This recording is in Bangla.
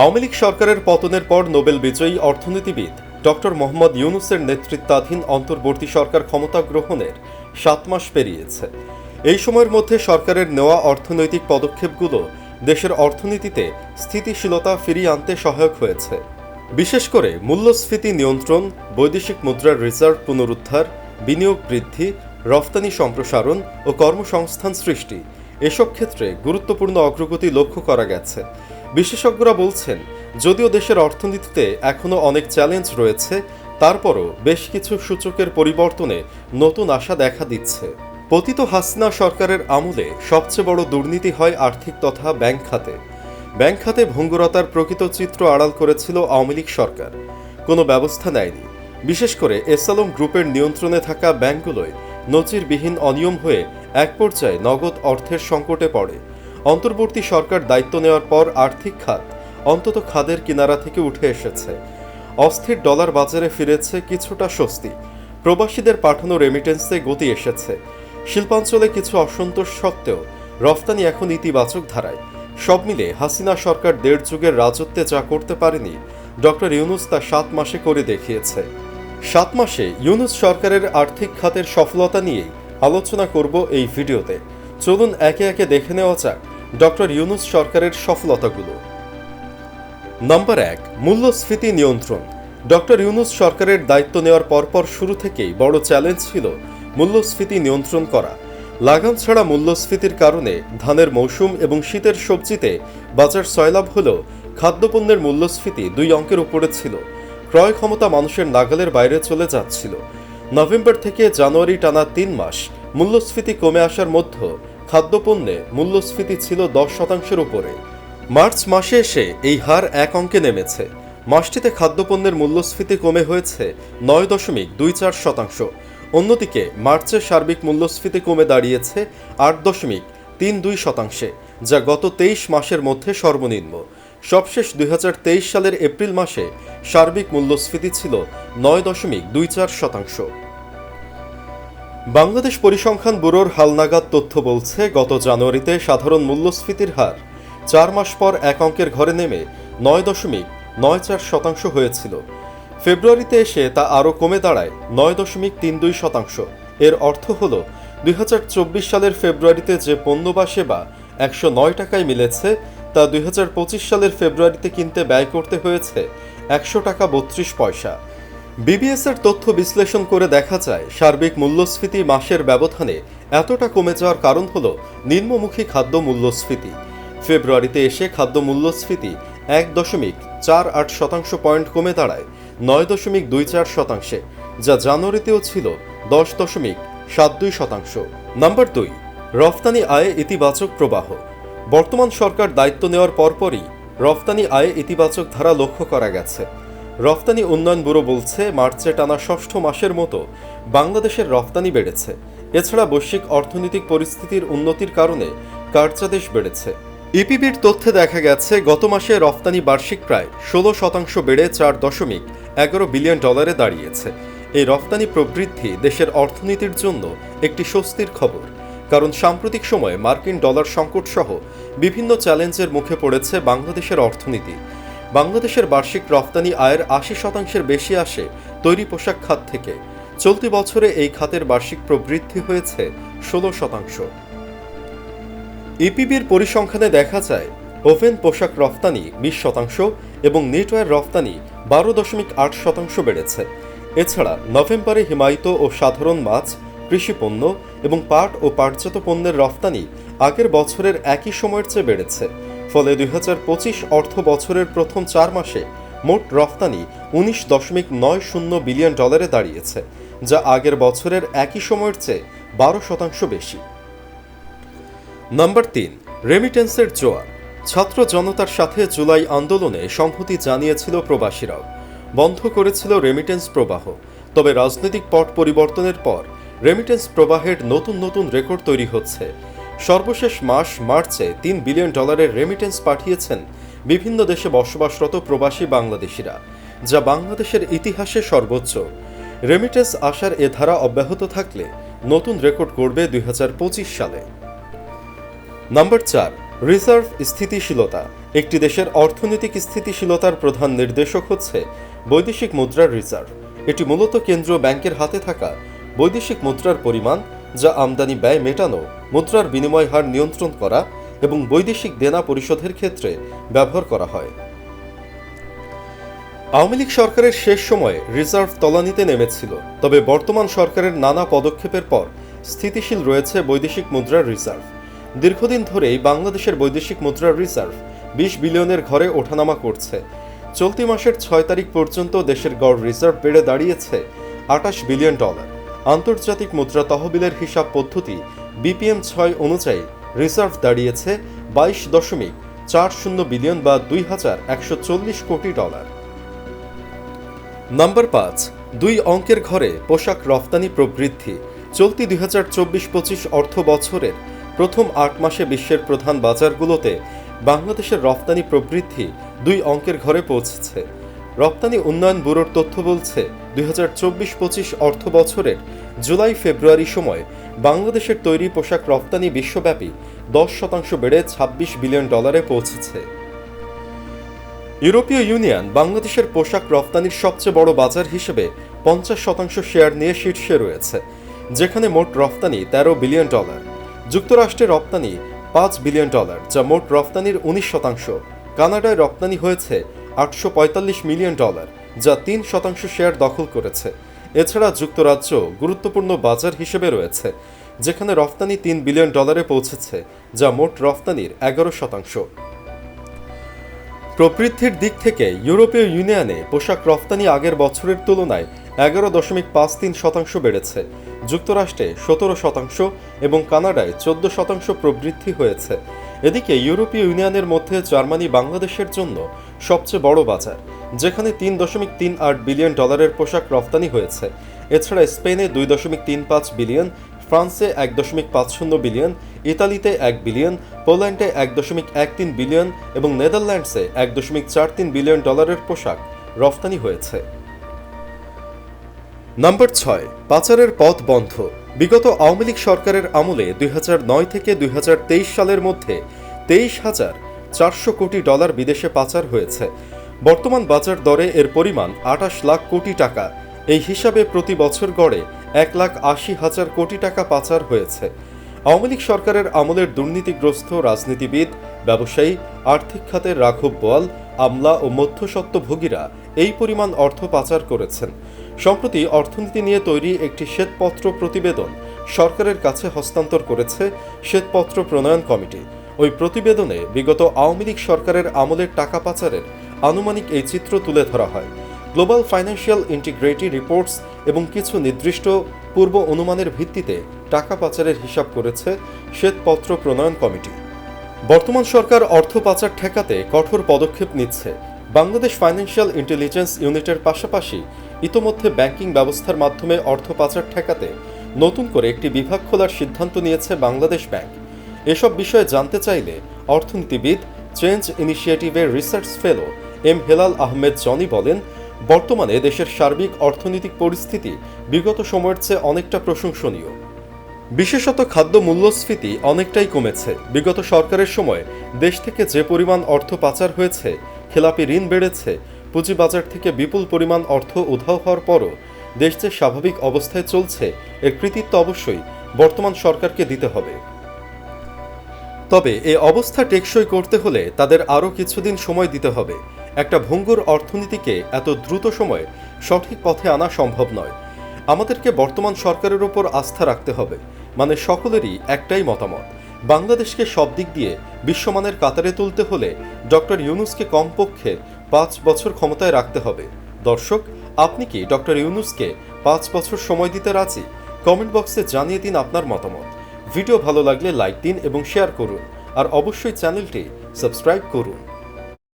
আওয়ামী লীগ সরকারের পতনের পর নোবেল বিজয়ী অর্থনীতিবিদ ডক্টর মোহাম্মদ ইউনুসের নেতৃত্বাধীন অন্তর্বর্তী সরকার ক্ষমতা গ্রহণের সাত মাস পেরিয়েছে। এই সময়ের মধ্যে সরকারের নেওয়া অর্থনৈতিক পদক্ষেপগুলো দেশের অর্থনীতিতে স্থিতিশীলতা ফিরিয়ে আনতে সহায়ক হয়েছে। বিশেষ করে মূল্যস্ফীতি নিয়ন্ত্রণ, বৈদেশিক মুদ্রার রিজার্ভ পুনরুদ্ধার, বিনিয়োগ বৃদ্ধি, রফতানি সম্প্রসারণ ও কর্মসংস্থান সৃষ্টি এসব ক্ষেত্রে গুরুত্বপূর্ণ অগ্রগতি লক্ষ্য করা গেছে। বিশেষজ্ঞরা বলছেন, যদিও দেশের অর্থনীতিতে এখনও অনেক চ্যালেঞ্জ রয়েছে, তারপরও বেশ কিছু সূচকের পরিবর্তনে নতুন আশা দেখা দিচ্ছে। পতিত হাসিনা সরকারের আমলে সবচেয়ে বড় দুর্নীতি হয় আর্থিক তথা ব্যাংক খাতে। ব্যাংক খাতে ভঙ্গুরতার প্রকৃত চিত্র আড়াল করেছিল আওয়ামী লীগ সরকার। কোনো ব্যবস্থা নেয়নি। বিশেষ করে এসালম গ্রুপের নিয়ন্ত্রণে থাকা ব্যাংকগুলোয় নজিরবিহীন অনিয়ম হয়ে এক পর্যায়ে নগদ অর্থের সংকটে পড়ে। অন্তর্বর্তী সরকার দায়িত্ব নেওয়ার পর আর্থিক খাত অন্তত খাদের কিনারা থেকে উঠে এসেছে। অস্থির ডলার বাজারে ফিরেছে কিছুটা স্বস্তি। প্রবাসীদের পাঠানো রেমিটেন্সে গতি এসেছে। শিল্পাঞ্চলে কিছু অসন্তোষ সত্ত্বেও রফতানি এখন ইতিবাচক ধারায়। সব মিলে হাসিনা সরকার দেড় যুগের রাজত্বে যা করতে পারেনি, ডক্টর ইউনুস তা সাত মাসে করে দেখিয়েছে। সাত মাসে ইউনুস সরকারের আর্থিক খাতের সফলতা নিয়েই আলোচনা করব এই ভিডিওতে। চলুন একে একে দেখে নেওয়া যাক ডক্টর ইউনুস সরকারের সফলতাগুলো। নাম্বার এক, মূল্যস্ফীতি নিয়ন্ত্রণ। ডক্টর ইউনুস সরকারের দায়িত্ব নেওয়ার পরপর শুরু থেকেই বড় চ্যালেঞ্জ ছিল মূল্যস্ফীতি নিয়ন্ত্রণ করা। লাগাম ছাড়া মূল্যস্ফীতির কারণে ধানের মৌসুম এবং শীতের সবজিতে বাজার সয়লাভ হলেও খাদ্যপণ্যের মূল্যস্ফীতি দুই অঙ্কের উপরে ছিল। ক্রয় ক্ষমতা মানুষের নাগালের বাইরে চলে যাচ্ছিল। নভেম্বর থেকে জানুয়ারি টানা তিন মাস মূল্যস্ফীতি কমে আসার মধ্যে খাদ্যপণ্যে মূল্যস্ফীতি ছিল দশ শতাংশের উপরে। মার্চ মাসে এসে এই হার এক অঙ্কে নেমেছে। মাসটিতে খাদ্যপণ্যের মূল্যস্ফীতি কমে হয়েছে নয় দশমিক দুই চার শতাংশ। অন্যদিকে মার্চে সার্বিক মূল্যস্ফীতি কমে দাঁড়িয়েছে আট দশমিক তিন দুই শতাংশে, যা গত তেইশ মাসের মধ্যে সর্বনিম্ন। সবশেষ দুই হাজার তেইশ সালের এপ্রিল মাসে সার্বিক মূল্যস্ফীতি ছিল নয় দশমিক দুই চার শতাংশ। বাংলাদেশ পরিসংখ্যান ব্যুরোর হালনাগাদ তথ্য বলছে, গত জানুয়ারিতে সাধারণ মূল্যস্ফীতির হার চার মাস পর এক অঙ্কের ঘরে নেমে নয় দশমিক নয় চার শতাংশ হয়েছিল। ফেব্রুয়ারিতে এসে তা আরও কমে দাঁড়ায় নয় দশমিক তিন দুই শতাংশ। এর অর্থ হল, দুই হাজার চব্বিশ সালের ফেব্রুয়ারিতে যে পণ্য বা সেবা একশো নয় টাকায় মিলেছে, তা দুই হাজার পঁচিশ সালের ফেব্রুয়ারিতে কিনতে ব্যয় করতে হয়েছে একশো টাকা বত্রিশ পয়সা। বিবিএস এর তথ্য বিশ্লেষণ করে দেখা যায়, সার্বিক মূল্যস্ফীতি মাসের ব্যবধানে এতটা কমে যাওয়ার কারণ হল নিম্নমুখী খাদ্য মূল্যস্ফীতি। ফেব্রুয়ারিতে এসে খাদ্য মূল্যস্ফীতি এক দশমিক চার আট শতাংশ পয়েন্ট কমে দাঁড়ায়, নয় দশমিক দুই চার শতাংশে, যা জানুয়ারিতেও ছিল দশ দশমিক সাত দুই শতাংশ। নাম্বার দুই, রফতানি আয়ে ইতিবাচক প্রবাহ। বর্তমান সরকার দায়িত্ব নেওয়ার পরপরই রফতানি আয়ে ইতিবাচক ধারা লক্ষ্য করা গেছে। রফতানি উন্নয়ন ব্যুরো বলছে মার্চে টানা ষষ্ঠ মাসের মতো বাংলাদেশের রফতানি বেড়েছে। এছাড়া বৈশ্বিক অর্থনৈতিক পরিস্থিতির উন্নতির কারণে কার্যাদেশ বেড়েছে। ইপিবির তথ্যে দেখা গেছে, গত মাসে রফতানি বার্ষিক প্রায় ষোলো শতাংশ বেড়ে চার দশমিক এগারো বিলিয়ন ডলারে দাঁড়িয়েছে। এই রফতানি প্রবৃদ্ধি দেশের অর্থনীতির জন্য একটি স্বস্তির খবর। কারণ সাম্প্রতিক সময়ে মার্কিন ডলার সংকট সহ বিভিন্ন চ্যালেঞ্জের মুখে পড়েছে বাংলাদেশের অর্থনীতি। বাংলাদেশের বার্ষিক রফতানি আয়ের আশি শতাংশের বেশি আসে তৈরি পোশাক খাত থেকে। চলতি বছরে এই খাতের বার্ষিক প্রবৃদ্ধি হয়েছে ষোলো শতাংশ। ইপিবির পরিসংখ্যানে দেখা যায়, ওভেন পোশাক রফতানি বিশ শতাংশ এবং নেটওয়ার রফতানি বারো দশমিক আট শতাংশ বেড়েছে। এছাড়া নভেম্বরে হিমায়িত ও সাধারণ মাছ কৃষিপণ্য এবং পাট ও পাটজাত পণ্যের রফতানি আগের বছরের একই সময়ের চেয়ে বেড়েছে। ফলে দুই অর্থ বছরের প্রথম চার মাসে মোট রফতানি উনিশ দশমিক নয় শূন্য বিলিয়ন ডলারে দাঁড়িয়েছে, যা আগের বছরের একই সময়ের চেয়ে বারো শতাংশ বেশি। নাম্বার তিন রেমিটেন্সের জোয়ার। ছাত্র জনতার সাথে জুলাই আন্দোলনে সংহতি জানিয়েছিল প্রবাসীরাও। বন্ধ করেছিল রেমিটেন্স প্রবাহ। তবে রাজনৈতিক পট পরিবর্তনের পর রেমিটেন্স প্রবাহের নতুন নতুন রেকর্ড তৈরি হচ্ছে সর্বশেষ মাস মার্চে তিন বিলিয়ন ডলারের রেমিটেন্স পাঠিয়েছেন বিভিন্ন দেশে বসবাসরত প্রবাসী বাংলাদেশিরা, যা বাংলাদেশের ইতিহাসে সর্বোচ্চ। রেমিটেন্স আসার এ ধারা অব্যাহত থাকলে নতুন রেকর্ড করবে দুই হাজার পঁচিশ সালে। নাম্বার চার রিজার্ভ স্থিতিশীলতা। একটি দেশের অর্থনৈতিক স্থিতিশীলতার প্রধান নির্দেশক হচ্ছে বৈদেশিক মুদ্রার রিজার্ভ এটি মূলত কেন্দ্রীয় ব্যাংকের হাতে থাকা বৈদেশিক মুদ্রার পরিমাণ, যা আমদানি ব্যয় মেটানো মুদ্রার বিনিময় হার নিয়ন্ত্রণ করা এবং বৈদেশিক দেনা পরিশোধের ক্ষেত্রে ব্যবহার করা হয়। আওয়ামী লীগ সরকারের শেষ সময়ে রিজার্ভ তলানিতে নেমেছিল, তবে বর্তমান সরকারের নানা পদক্ষেপের পর স্থিতিশীল রয়েছে বৈদেশিক মুদ্রার রিজার্ভ। দীর্ঘদিন ধরেই বাংলাদেশের বৈদেশিক মুদ্রার রিজার্ভ বিশ বিলিয়নের ঘরে ওঠানামা করছে। চলতি মাসের ছয় তারিখ পর্যন্ত দেশের গড় রিজার্ভ বেড়ে দাঁড়িয়েছে আটাশ বিলিয়ন ডলার। আন্তর্জাতিক মুদ্রা তহবিলের হিসাব পদ্ধতি বিপিএম ছয় অনুযায়ী রিজার্ভ দাঁড়িয়েছে বাইশ দশমিক চার শূন্য বিলিয়ন বা দুই হাজার একশো চল্লিশ কোটি ডলার। নাম্বার পাঁচ, দুই অঙ্কের ঘরে পোশাক রফতানি প্রবৃদ্ধি। চলতি দুই হাজার চব্বিশ পঁচিশ অর্থ বছরের প্রথম আট মাসে বিশ্বের প্রধান বাজারগুলোতে বাংলাদেশের রফতানি প্রবৃদ্ধি দুই অঙ্কের ঘরে পৌঁছেছে। রপ্তানি উন্নয়ন ব্যুরোর তথ্য বলছে, দুই হাজার চব্বিশ পঁচিশ অর্থ বছরের জুলাই ফেব্রুয়ারি সময় বাংলাদেশের তৈরি পোশাক রপ্তানি বিশ্বব্যাপী দশ শতাংশ বেড়ে ছাব্বিশ বিলিয়ন ডলারে পৌঁছেছে। ইউরোপীয় ইউনিয়ন বাংলাদেশের পোশাক রফতানির সবচেয়ে বড় বাজার হিসেবে পঞ্চাশ শতাংশ শেয়ার নিয়ে শীর্ষে রয়েছে, যেখানে মোট রপ্তানি তেরো বিলিয়ন ডলার। যুক্তরাষ্ট্রে রপ্তানি পাঁচ বিলিয়ন ডলার, যা মোট রপ্তানির উনিশ শতাংশ। কানাডায় রপ্তানি হয়েছে আটশো পঁয়তাল্লিশ মিলিয়ন ডলার, যা তিন শতাংশ শেয়ার দখল করেছে। এছাড়া যুক্তরাজ্য গুরুত্বপূর্ণ বাজার হিসেবে রয়েছে, যেখানে রফতানি তিন বিলিয়ন ডলারে পৌঁছেছে, যা মোট রফতানির এগারো শতাংশ। প্রবৃদ্ধির দিক থেকে ইউরোপীয় ইউনিয়নে পোশাক রফতানি আগের বছরের তুলনায় এগারো দশমিক পাঁচ তিন শতাংশ বেড়েছে, যুক্তরাষ্ট্রে সতেরো শতাংশ এবং কানাডায় চোদ্দ শতাংশ প্রবৃদ্ধি হয়েছে। এদিকে ইউরোপীয় ইউনিয়নের মধ্যে জার্মানি বাংলাদেশের জন্য সবচেয়ে বড় বাজার, যেখানে তিন দশমিক তিন আট বিলিয়ন ডলারের পোশাক রফতানি হয়েছে। এছাড়া স্পেনে দুই দশমিক তিন পাঁচ বিলিয়ন, ফ্রান্সে এক দশমিক পাঁচ শূন্য বিলিয়ন, ইতালিতে এক বিলিয়ন, পোল্যান্ডে এক দশমিক এক তিন বিলিয়ন এবং নেদারল্যান্ডসে এক দশমিক চার তিন বিলিয়ন ডলারের পোশাক রফতানি হয়েছে। নাম্বার ছয় পাচারের পথ বন্ধ। বিগত আওয়ামী লীগ সরকারের আমলে দুই থেকে দুই হাজার তেইশ সালের মধ্যে তেইশ হাজার চারশো কোটি ডলার বিদেশে পাচার হয়েছে। বর্তমান বাজার দরে এর পরিমাণ আটাশ লাখ কোটি টাকা। এই হিসাবে প্রতি বছর গড়ে এক লাখ আশি হাজার কোটি টাকা পাচার হয়েছে। আওয়ামী লীগ সরকারের আমলের দুর্নীতিগ্রস্ত রাজনীতিবিদ, ব্যবসায়ী, আর্থিক খাতের রাঘব বোয়াল, আমলা ও মধ্যস্বত্বভোগীরা এই পরিমাণ অর্থ পাচার করেছেন। সম্প্রতি অর্থনীতি নিয়ে তৈরি একটি শ্বেতপত্র প্রতিবেদন সরকারের কাছে হস্তান্তর করেছে শ্বেতপত্র প্রণয়ন কমিটি। ওই প্রতিবেদনে বিগত আওয়ামী লীগ সরকারের আমলের টাকা পাচারের আনুমানিক এই চিত্র তুলে ধরা হয়। গ্লোবাল ফাইন্যান্সিয়াল ইন্টিগ্রেটি রিপোর্টস এবং কিছু নির্দিষ্ট পূর্ব অনুমানের ভিত্তিতে টাকা পাচারের হিসাব করেছে শ্বেতপত্র প্রণয়ন কমিটি। বর্তমান সরকার অর্থ পাচার ঠেকাতে কঠোর পদক্ষেপ নিচ্ছে। বাংলাদেশ ফাইন্যান্সিয়াল ইন্টেলিজেন্স ইউনিটের পাশাপাশি ইতোমধ্যে ব্যাংকিং ব্যবস্থার মাধ্যমে অর্থ পাচার ঠেকাতে নতুন করে একটি বিভাগ খোলার সিদ্ধান্ত নিয়েছে বাংলাদেশ ব্যাংক। এসব বিষয়ে জানতে চাইলে অর্থনীতিবিদ, change ইনিশিয়েটিভের research fellow M Helal Ahmed Jony বলেন, বর্তমানে দেশের সার্বিক অর্থনৈতিক পরিস্থিতি বিগত সময়ের চেয়ে অনেকটা প্রশংসনীয়। বিশেষত খাদ্য মূল্যস্ফীতি অনেকটাই কমেছে। বিগত সরকারের সময় দেশ থেকে যে পরিমাণ অর্থ পাচার হয়েছে, খেলাপি ঋণ বেড়েছে পুঁজিবাজার থেকে বিপুল পরিমাণ অর্থ উধাও হওয়ার পরও দেশ যে স্বাভাবিক অবস্থায় চলছে, এর কৃতিত্ব অবশ্যই বর্তমান সরকারকে দিতে হবে। তবে এ অবস্থা টেকসই করতে হলে তাদের আরও কিছুদিন সময় দিতে হবে। একটা ভঙ্গুর অর্থনীতিকে এত দ্রুত সময়ে সঠিক পথে আনা সম্ভব নয়। আমাদেরকে বর্তমান সরকারের উপর আস্থা রাখতে হবে। মানে সকলেরই একটাই মতামত। বাংলাদেশকে সব দিক দিয়ে বিশ্বমানের কাতারে তুলতে হলে ডক্টর ইউনুসকে কমপক্ষে পাঁচ বছর ক্ষমতায় রাখতে হবে। দর্শক, আপনি কি ডক্টর ইউনুসকে পাঁচ বছর সময় দিতে রাজি? কমেন্ট বক্সে জানিয়ে দিন আপনার মতামত। ভিডিও ভালো লাগলে লাইক দিন এবং শেয়ার করুন। আর অবশ্যই চ্যানেলটি সাবস্ক্রাইব করুন।